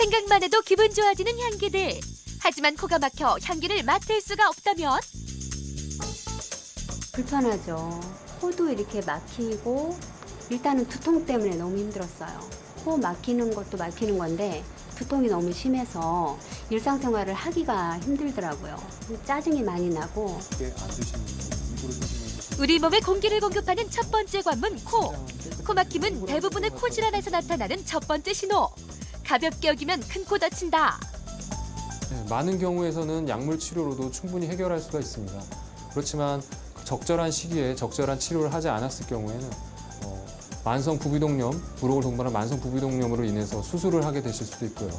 생각만 해도 기분 좋아지는 향기들. 하지만 코가 막혀 향기를 맡을 수가 없다면 불편하죠. 코도 이렇게 막히고 일단은 두통 때문에 너무 힘들었어요. 코 막히는 것도 막히는 건데 두통이 너무 심해서 일상생활을 하기가 힘들더라고요. 짜증이 많이 나고 우리 몸에 공기를 공급하는 첫 번째 관문 코. 코 막힘은 대부분의 코 질환에서 나타나는 첫 번째 신호. 가볍게 여기면 큰 코 다친다. 네, 많은 경우에서는 약물 치료로도 충분히 해결할 수가 있습니다. 그렇지만 적절한 시기에 적절한 치료를 하지 않았을 경우에는 어, 만성 부비동염, 부록을 동반한 만성 부비동염으로 인해서 수술을 하게 되실 수도 있고요.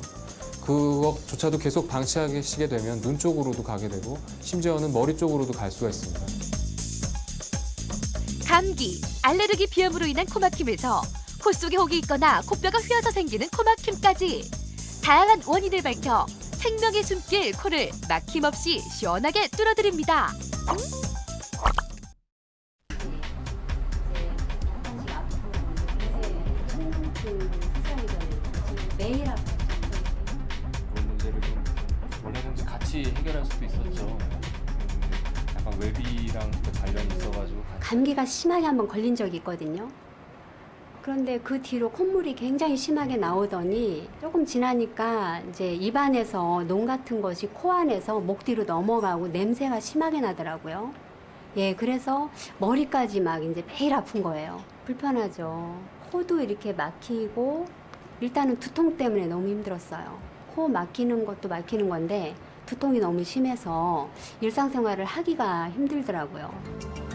그것조차도 계속 방치하시게 되면 눈 쪽으로도 가게 되고 심지어는 머리 쪽으로도 갈 수가 있습니다. 감기, 알레르기 비염으로 인한 코 막힘에서 코 속에 혹이 있거나 코뼈가 휘어서 생기는 코 막힘까지 다양한 원인을 밝혀 생명의 숨길 코를 막힘 없이 시원하게 뚫어드립니다. 매일. 그런 문제를 좀 원래는 이제 같이 해결할 수도 있었죠. 음, 약간 외비랑 또 관련이 있어가지고 같이 감기가 심하게 한번 걸린 적이 있거든요. 그런데 그 뒤로 콧물이 굉장히 심하게 나오더니 조금 지나니까 이제 입안에서 농 같은 것이 코 안에서 목 뒤로 넘어가고 냄새가 심하게 나더라고요. 예, 그래서 머리까지 막 이제 매일 아픈 거예요. 불편하죠. 코도 이렇게 막히고 일단은 두통 때문에 너무 힘들었어요. 코 막히는 것도 막히는 건데 두통이 너무 심해서 일상생활을 하기가 힘들더라고요.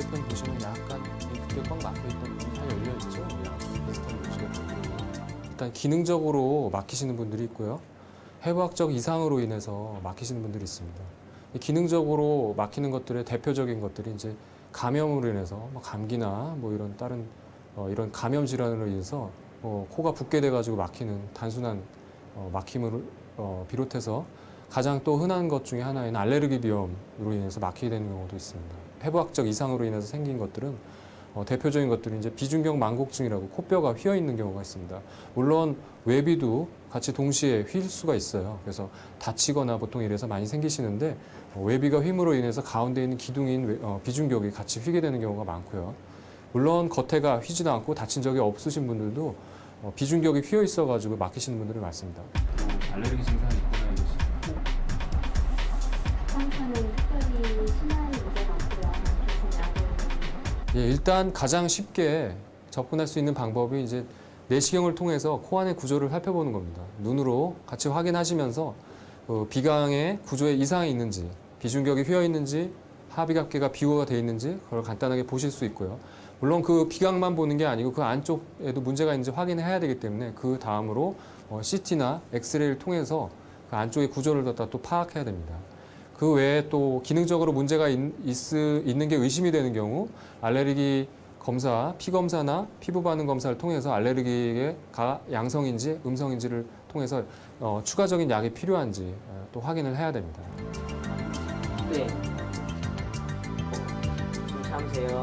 반대편 보시면 약간 그때 꽉 막혀있던 문이 다 열려 있죠. 양쪽이 비슷한 곳이거든요. 일단 기능적으로 막히시는 분들이 있고요. 해부학적 이상으로 인해서 막히시는 분들이 있습니다. 이 기능적으로 막히는 것들의 대표적인 것들이 이제 감염으로 인해서 뭐 감기나 뭐 이런 다른 어, 이런 감염 질환으로 인해서 어, 코가 붓게 돼가지고 막히는 단순한 어, 막힘을 어, 비롯해서 가장 또 흔한 것 중에 하나인 알레르기 비염으로 인해서 막히게 되는 경우도 있습니다. 해부학적 이상으로 인해서 생긴 것들은 어, 대표적인 것들이 이제 비중격 망곡증이라고 코뼈가 휘어 있는 경우가 있습니다. 물론 외비도 같이 동시에 휠 수가 있어요. 그래서 다치거나 보통 이래서 많이 생기시는데 어, 외비가 휨으로 인해서 가운데 있는 기둥인 외- 어, 비중격이 같이 휘게 되는 경우가 많고요. 물론 겉에가 휘지도 않고 다친 적이 없으신 분들도 어, 비중격이 휘어 있어가지고 막히시는 분들이 많습니다. 또 알레르기 증상이 있거나 이러시면 상처는 특별히 심한 문제가 예, 일단 가장 쉽게 접근할 수 있는 방법이 이제 내시경을 통해서 코 안의 구조를 살펴보는 겁니다. 눈으로 같이 확인하시면서 어, 비강의 구조에 이상이 있는지, 비중격이 휘어 있는지, 하비각계가 비호가 돼 있는지 그걸 간단하게 보실 수 있고요. 물론 그 비강만 보는 게 아니고 그 안쪽에도 문제가 있는지 확인해야 되기 때문에 그 다음으로 어, CT나 엑스레이를 통해서 그 안쪽의 구조를 갖다 또 파악해야 됩니다. 그 외에 또 기능적으로 문제가 있, 있, 있는 게 의심이 되는 경우 알레르기 검사, 피 검사나 피부 반응 검사를 통해서 알레르기가 양성인지 음성인지를 통해서 어, 추가적인 약이 필요한지 어, 또 확인을 해야 됩니다. 네. 좀 참으세요.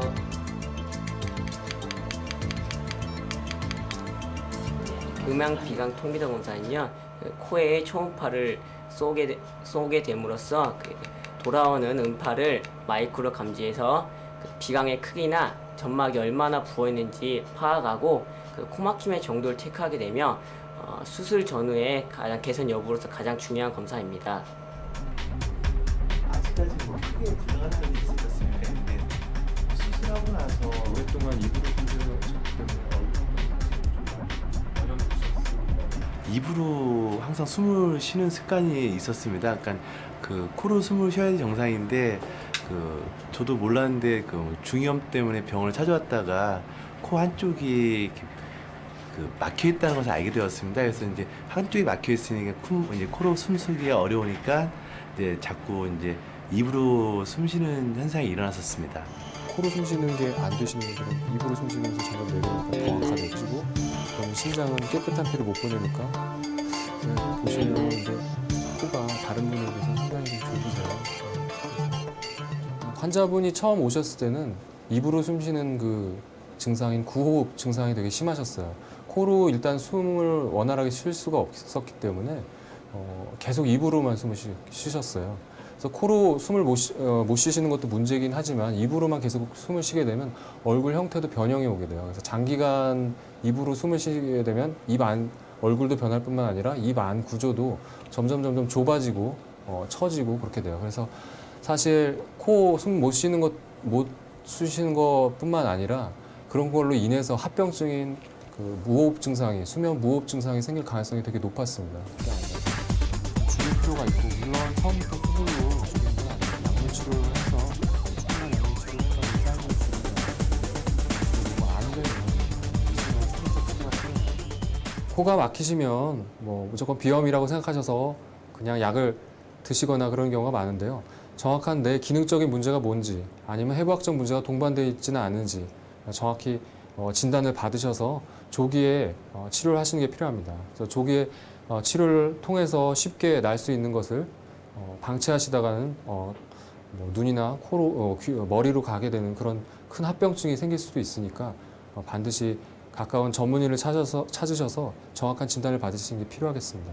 음양 비강 통비도 검사는요 그 코에 초음파를 쏘게 되- 쏘게 됨으로써 그 돌아오는 음파를 마이크로 감지해서 그 비강의 크기나 점막이 얼마나 부어 있는지 파악하고 그 코막힘의 정도를 체크하게 되며 어, 수술 전후에 가장 개선 여부로서 가장 중요한 검사입니다. 아직까지 뭐 크게 불가능한 일이 있었어요. 근데 수술하고 나서 오랫동안 입으로 입으로 항상 숨을 쉬는 습관이 있었습니다. 약간 그 코로 숨을 쉬어야 정상인데 그 저도 몰랐는데 그 중이염 때문에 병원을 찾아왔다가 코 한쪽이 그 막혀 있다는 것을 알게 되었습니다. 그래서 이제 한쪽이 막혀 있으니까 쿰- 이제 코로 숨쉬기가 어려우니까 이제 자꾸 이제 입으로 숨쉬는 현상이 일어났었습니다. 코로 숨쉬는 게 안 되시는 분들은 입으로 숨쉬면서 점점 내려가니까 정확하게지고 그럼 심장은 깨끗한 피를 못 보내니까 네, 보시면 이제 코가 다른 분에 비해서 상당히 좀 좁으세요. 환자분이 처음 오셨을 때는 입으로 숨쉬는 그 증상인 구호흡 증상이 되게 심하셨어요. 코로 일단 숨을 원활하게 쉴 수가 없었기 때문에 어, 계속 입으로만 숨을 쉬, 쉬셨어요. 그래서 코로 숨을 못, 쉬, 어, 못 쉬시는 것도 문제긴 하지만 입으로만 계속 숨을 쉬게 되면 얼굴 형태도 변형이 오게 돼요. 그래서 장기간 입으로 숨을 쉬게 되면 입 안 얼굴도 변할 뿐만 아니라 입 안 구조도 점점 점점 좁아지고 어, 처지고 그렇게 돼요. 그래서 사실 코 숨 못 쉬는 것 못 쉬시는 것뿐만 아니라 그런 걸로 인해서 합병증인 그 무호흡 증상이 수면 무호흡 증상이 생길 가능성이 되게 높았습니다. 그게 아니라 줄일 필요가 있고 물론 처음부터 수술 코가 막히시면 뭐 무조건 비염이라고 생각하셔서 그냥 약을 드시거나 그런 경우가 많은데요. 정확한 내 기능적인 문제가 뭔지 아니면 해부학적 문제가 동반되어 있지는 않은지 정확히 어, 진단을 받으셔서 조기에 어, 치료를 하시는 게 필요합니다. 그래서 조기에 어, 치료를 통해서 쉽게 날 수 있는 것을 어, 방치하시다가는 어, 뭐 눈이나 코로 머리로 가게 되는 그런 큰 합병증이 생길 수도 있으니까 어, 반드시 가까운 전문의를 찾아서 찾으셔서 정확한 진단을 받으시는 게 필요하겠습니다.